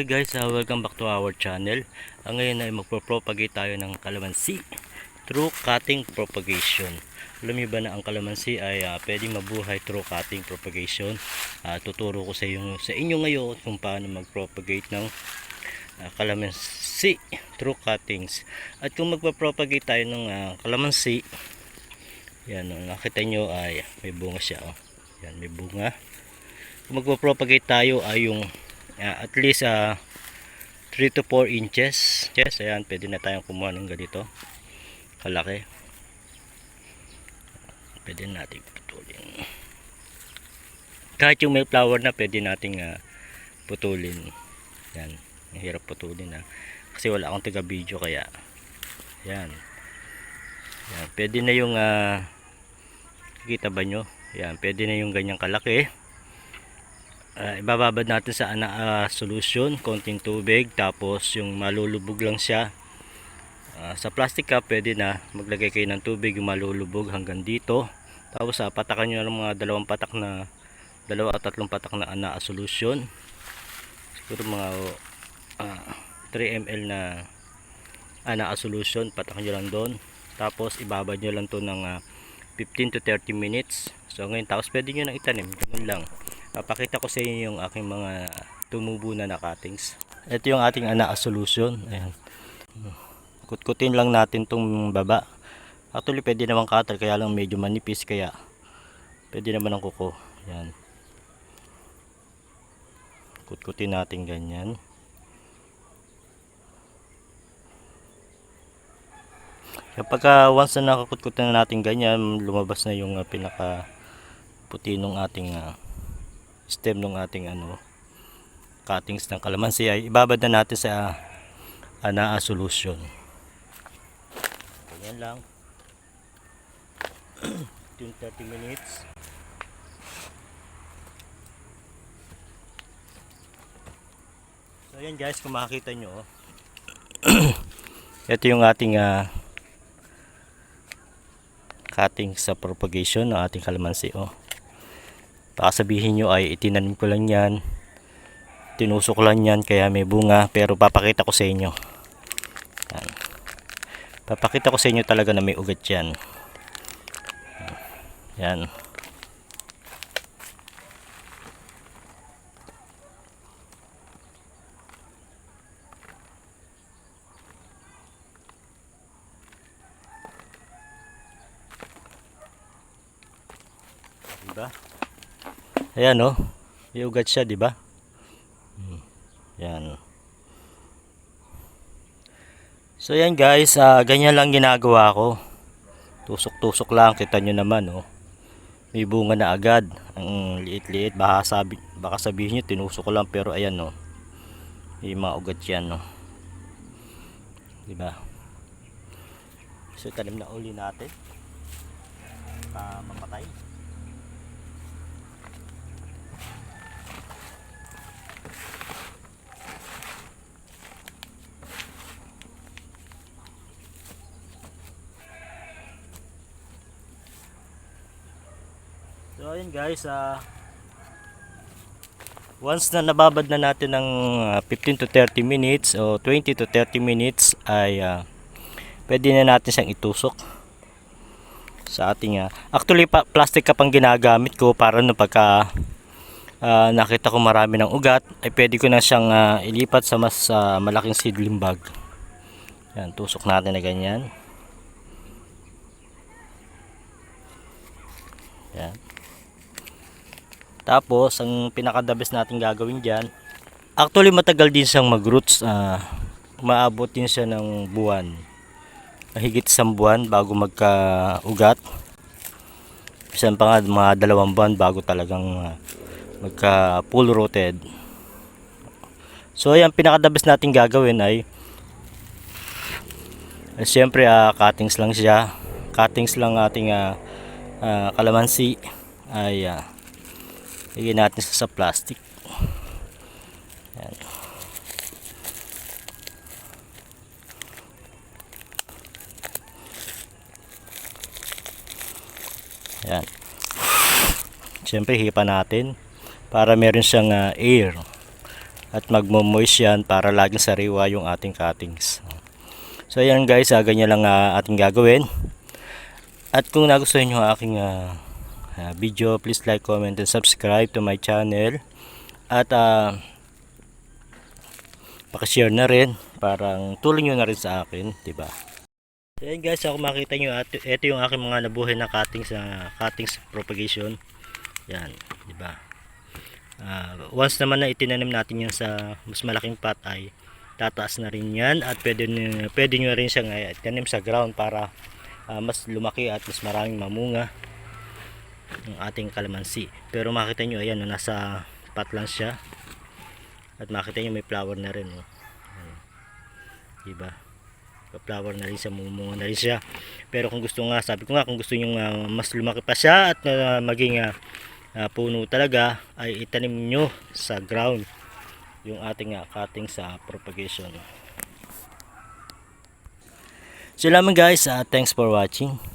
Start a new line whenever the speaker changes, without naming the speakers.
Okay guys, uh, welcome back to our channel. Ang ngayon ay magpo-propagate tayo ng kalamansi through cutting propagation. Alam niyo ba na ang kalamansi ay uh, pwedeng mabuhay through cutting propagation? Uh, tuturo ko sa inyo, sa inyo ngayon kung paano mag-propagate ng uh, kalamansi through cuttings. At kung magpa-propagate tayo ng uh, kalamansi, yan, oh, nakita nyo ay may bunga siya. Oh. Yan, may bunga. Kung magpa-propagate tayo ay yung uh, at least uh, 3 to 4 inches. Yes, ayan, pwede na tayong kumuha ng ganito. Kalaki. Pwede natin putulin. Kahit yung may flower na pwede nating uh, putulin. Yan, mahirap putulin ha kasi wala akong taga video kaya yan yan, pwede na yung uh, kita ba nyo? Yan, pwede na yung ganyang kalaki uh, ibababad natin sa ana uh, solution konting tubig tapos yung malulubog lang siya. Uh, sa plastic cup pwede na. Maglagay kayo ng tubig yung malulubog hanggang dito. Tapos uh, patakan nyo ng mga dalawang patak na dalawa at tatlong patak na ana solution siguro mga uh, 3 ml na ana solution patakan nyo lang doon. Tapos ibabad nyo lang to ng uh, 15 to 30 minutes. So ngayon tapos pwede nyo nang itanim. Ganun lang papakita ko sa inyo yung aking mga tumubo na na cuttings ito yung ating ana solution. Ayan. Kutkutin lang natin tong baba. Actually pwede naman cutter kaya lang medyo manipis kaya pwede naman ang kuko. Yan kutkutin natin ganyan. Kapag uh, once na nakakutkutin na natin ganyan lumabas na yung uh, pinaka puti nung ating uh, stem ng ating ano cuttings ng kalamansi ay ibabad na natin sa ana solution. Ganyan lang. 30 minutes. So ayan guys kung makikita nyo oh. ito yung ating uh, cutting sa propagation ng ating kalamansi oh baka sabihin nyo ay itinanim ko lang yan. Tinusok lang yan kaya may bunga. Pero papakita ko sa inyo. Yan. papakita ko sa inyo talaga na may ugat yan. Yan. Diba Ayan oh. May ugat siya, di ba? Yan. So yan guys, uh, ganyan lang ginagawa ko. Tusok-tusok lang, kita nyo naman oh. May bunga na agad. Ang liit-liit, baka, sabi, baka sabihin nyo tinusok ko lang pero ayan oh. May mga ugat yan oh. Di ba? So tanim na uli natin. Pa mamatay. So ayun guys, uh, once na nababad na natin ng uh, 15 to 30 minutes o 20 to 30 minutes ay uh, pwede na natin siyang itusok sa ating uh, actually pa, plastic cup ang ginagamit ko para no pagka uh, nakita ko marami ng ugat ay pwede ko na siyang uh, ilipat sa mas uh, malaking seedling bag. Yan tusok natin na ganyan. Yan tapos, ang pinakadabes natin gagawin dyan, actually matagal din siyang mag-roots. Uh, maabot din siya ng buwan. Mahigit isang buwan bago magka-ugat. Isang pa mga dalawang buwan bago talagang uh, magka full rooted. So, yung pinakadabes natin gagawin ay uh, siyempre uh, cuttings lang siya. Cuttings lang ating uh, uh, kalamansi ay uh, Lagyan natin sa, plastic. Yan. Yan. Siyempre hipa natin para meron siyang uh, air at magmo-moist yan para laging sariwa yung ating cuttings. So ayan guys, ah, ganyan lang ah, ating gagawin. At kung nagustuhan nyo ang aking ah, ah, video, please like, comment, and subscribe to my channel. At ah, pakishare na rin, parang tulong nyo na rin sa akin, ba? So ayan guys, ako makita nyo, ito yung aking mga nabuhay na cuttings, sa cuttings propagation. Yan, ba? Ah, once naman na itinanim natin yan sa mas malaking pot ay tataas na rin yan at pwede, pwede nyo rin siyang uh, itanim sa ground para ah, mas lumaki at mas maraming mamunga ng ating kalamansi. Pero makita nyo ayan nasa pot lang siya. At makita nyo may flower na rin no. Ayan. diba? Flower na rin siya mumunga na rin siya. Pero kung gusto nga sabi ko nga kung gusto nyo ah, mas lumaki pa siya at ah, maging ah, puno talaga ay itanim nyo sa ground yung ating ah, cutting sa propagation. So lamang guys. Ah, thanks for watching